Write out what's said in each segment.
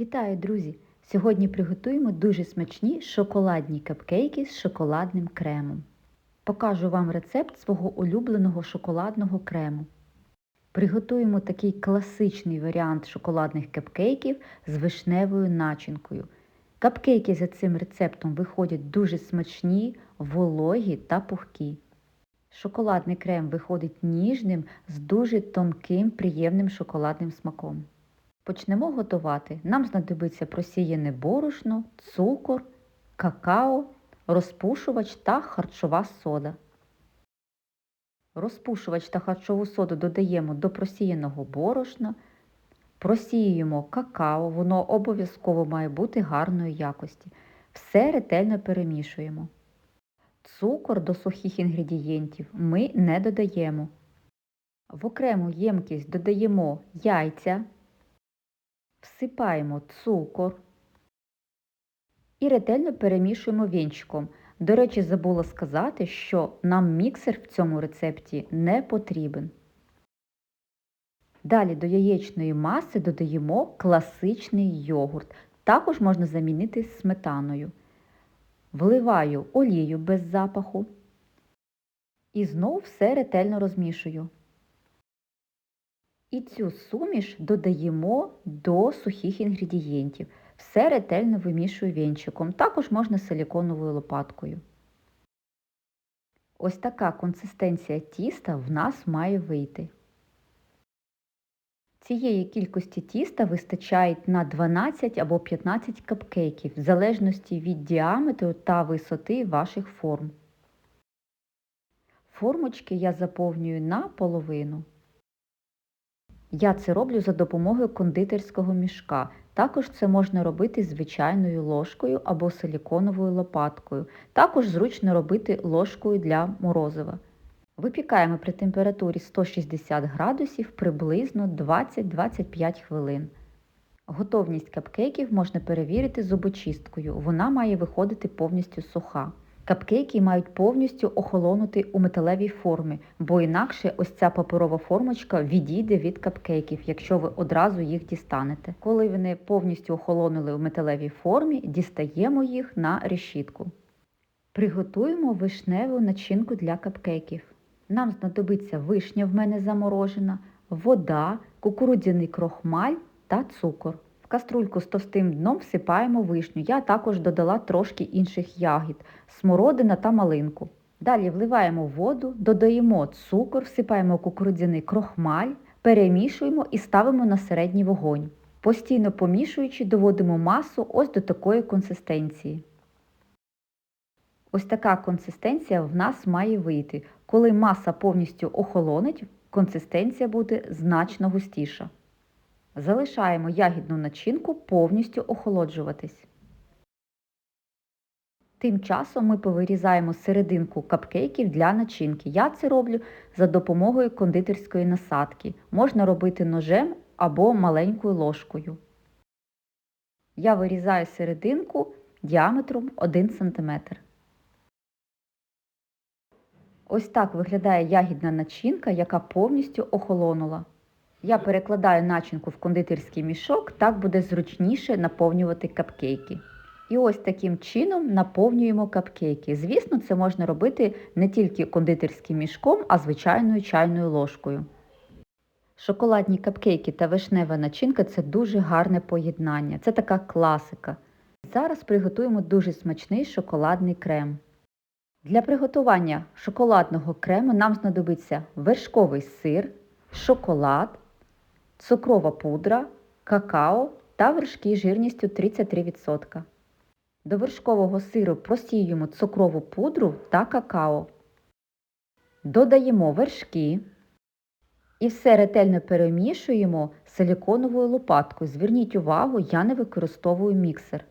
Вітаю, друзі! Сьогодні приготуємо дуже смачні шоколадні капкейки з шоколадним кремом. Покажу вам рецепт свого улюбленого шоколадного крему. Приготуємо такий класичний варіант шоколадних капкейків з вишневою начинкою. Капкейки за цим рецептом виходять дуже смачні, вологі та пухкі. Шоколадний крем виходить ніжним з дуже тонким, приємним шоколадним смаком. Почнемо готувати. Нам знадобиться просіяне борошно, цукор, какао, розпушувач та харчова сода. Розпушувач та харчову соду додаємо до просіяного борошна, просіюємо какао, воно обов'язково має бути гарної якості. Все ретельно перемішуємо. Цукор до сухих інгредієнтів ми не додаємо. В окрему ємкість додаємо яйця, всипаємо цукор і ретельно перемішуємо вінчиком. До речі, забула сказати, що нам міксер в цьому рецепті не потрібен. Далі до яєчної маси додаємо класичний йогурт. Також можна замінити сметаною. Вливаю олію без запаху і знову все ретельно розмішую. І цю суміш додаємо до сухих інгредієнтів. Все ретельно вимішую вінчиком, також можна силіконовою лопаткою. Ось така консистенція тіста в нас має вийти. Цієї кількості тіста вистачає на 12 або 15 капкейків, в залежності від діаметру та висоти ваших форм. Формочки я заповнюю наполовину. Я це роблю за допомогою кондитерського мішка. Також це можна робити звичайною ложкою або силіконовою лопаткою. Також зручно робити ложкою для морозива. Випікаємо при температурі 160 градусів приблизно 20-25 хвилин. Готовність капкейків можна перевірити зубочисткою. Вона має виходити повністю суха. Капкейки мають повністю охолонути у металевій формі, бо інакше ось ця паперова формочка відійде від капкейків, якщо ви одразу їх дістанете. Коли вони повністю охолонули у металевій формі, дістаємо їх на решітку. Приготуємо вишневу начинку для капкейків. Нам знадобиться вишня в мене заморожена, вода, кукурудзяний крохмаль та цукор. В каструльку з товстим дном всипаємо вишню. Я також додала трошки інших ягід, смородина та малинку. Далі вливаємо воду, додаємо цукор, всипаємо кукурудзяний крохмаль, перемішуємо і ставимо на середній вогонь. Постійно помішуючи, доводимо масу ось до такої консистенції. Ось така консистенція в нас має вийти. Коли маса повністю охолонить, консистенція буде значно густіша. Залишаємо ягідну начинку повністю охолоджуватись. Тим часом ми повирізаємо серединку капкейків для начинки. Я це роблю за допомогою кондитерської насадки. Можна робити ножем або маленькою ложкою. Я вирізаю серединку діаметром 1 см. Ось так виглядає ягідна начинка, яка повністю охолонула. Я перекладаю начинку в кондитерський мішок, так буде зручніше наповнювати капкейки. І ось таким чином наповнюємо капкейки. Звісно, це можна робити не тільки кондитерським мішком, а звичайною чайною ложкою. Шоколадні капкейки та вишнева начинка це дуже гарне поєднання, це така класика. Зараз приготуємо дуже смачний шоколадний крем. Для приготування шоколадного крему нам знадобиться вершковий сир, шоколад, цукрова пудра, какао та вершки жирністю 33%. До вершкового сиру просіюємо цукрову пудру та какао. Додаємо вершки і все ретельно перемішуємо силіконовою лопаткою. Зверніть увагу, я не використовую міксер.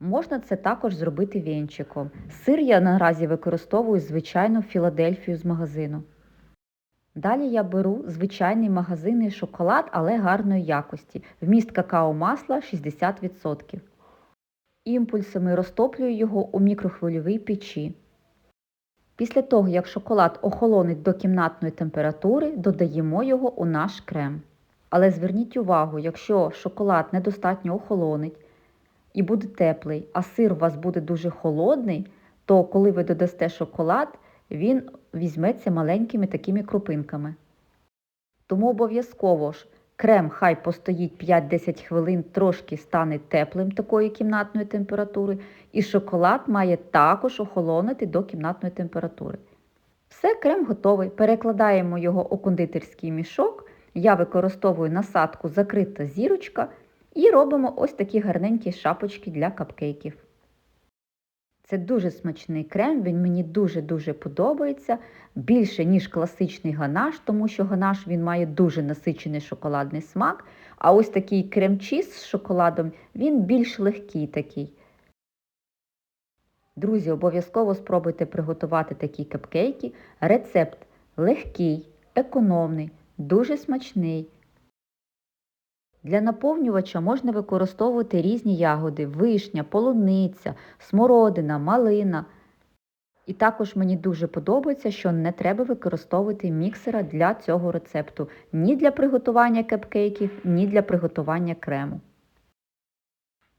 Можна це також зробити вінчиком. Сир я наразі використовую звичайну Філадельфію з магазину. Далі я беру звичайний магазинний шоколад, але гарної якості. Вміст какао-масла 60%. Імпульсами розтоплюю його у мікрохвильовій печі. Після того, як шоколад охолонить до кімнатної температури, додаємо його у наш крем. Але зверніть увагу, якщо шоколад недостатньо охолонить і буде теплий, а сир у вас буде дуже холодний, то коли ви додасте шоколад, він візьметься маленькими такими крупинками. Тому обов'язково ж крем хай постоїть 5-10 хвилин, трошки стане теплим такої кімнатної температури, і шоколад має також охолонути до кімнатної температури. Все, крем готовий. Перекладаємо його у кондитерський мішок. Я використовую насадку закрита зірочка і робимо ось такі гарненькі шапочки для капкейків. Це дуже смачний крем, він мені дуже-дуже подобається. Більше, ніж класичний ганаш, тому що ганаш він має дуже насичений шоколадний смак. А ось такий крем-чіз з шоколадом, він більш легкий такий. Друзі, обов'язково спробуйте приготувати такі капкейки. Рецепт легкий, економний, дуже смачний. Для наповнювача можна використовувати різні ягоди: вишня, полуниця, смородина, малина. І також мені дуже подобається, що не треба використовувати міксера для цього рецепту ні для приготування капкейків, ні для приготування крему.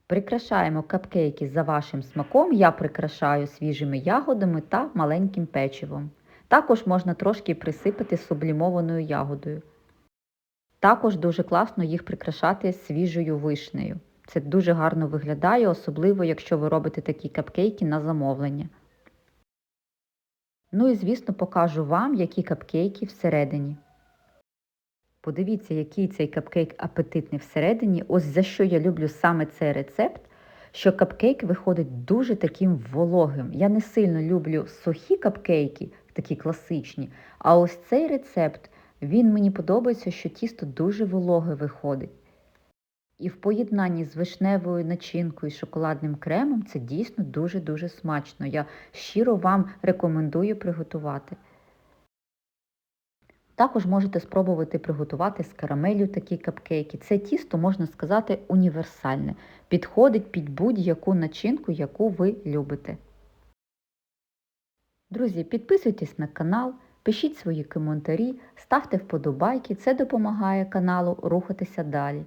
Прикрашаємо капкейки за вашим смаком. Я прикрашаю свіжими ягодами та маленьким печивом. Також можна трошки присипати сублімованою ягодою. Також дуже класно їх прикрашати свіжою вишнею. Це дуже гарно виглядає, особливо якщо ви робите такі капкейки на замовлення. Ну і звісно покажу вам, які капкейки всередині. Подивіться, який цей капкейк апетитний всередині. Ось за що я люблю саме цей рецепт, що капкейк виходить дуже таким вологим. Я не сильно люблю сухі капкейки, такі класичні, а ось цей рецепт, він мені подобається, що тісто дуже вологе виходить. І в поєднанні з вишневою начинкою і шоколадним кремом це дійсно дуже-дуже смачно. Я щиро вам рекомендую приготувати. Також можете спробувати приготувати з карамелью такі капкейки. Це тісто, можна сказати, універсальне. Підходить під будь-яку начинку, яку ви любите. Друзі, підписуйтесь на канал, пишіть свої коментарі, ставте вподобайки, це допомагає каналу рухатися далі.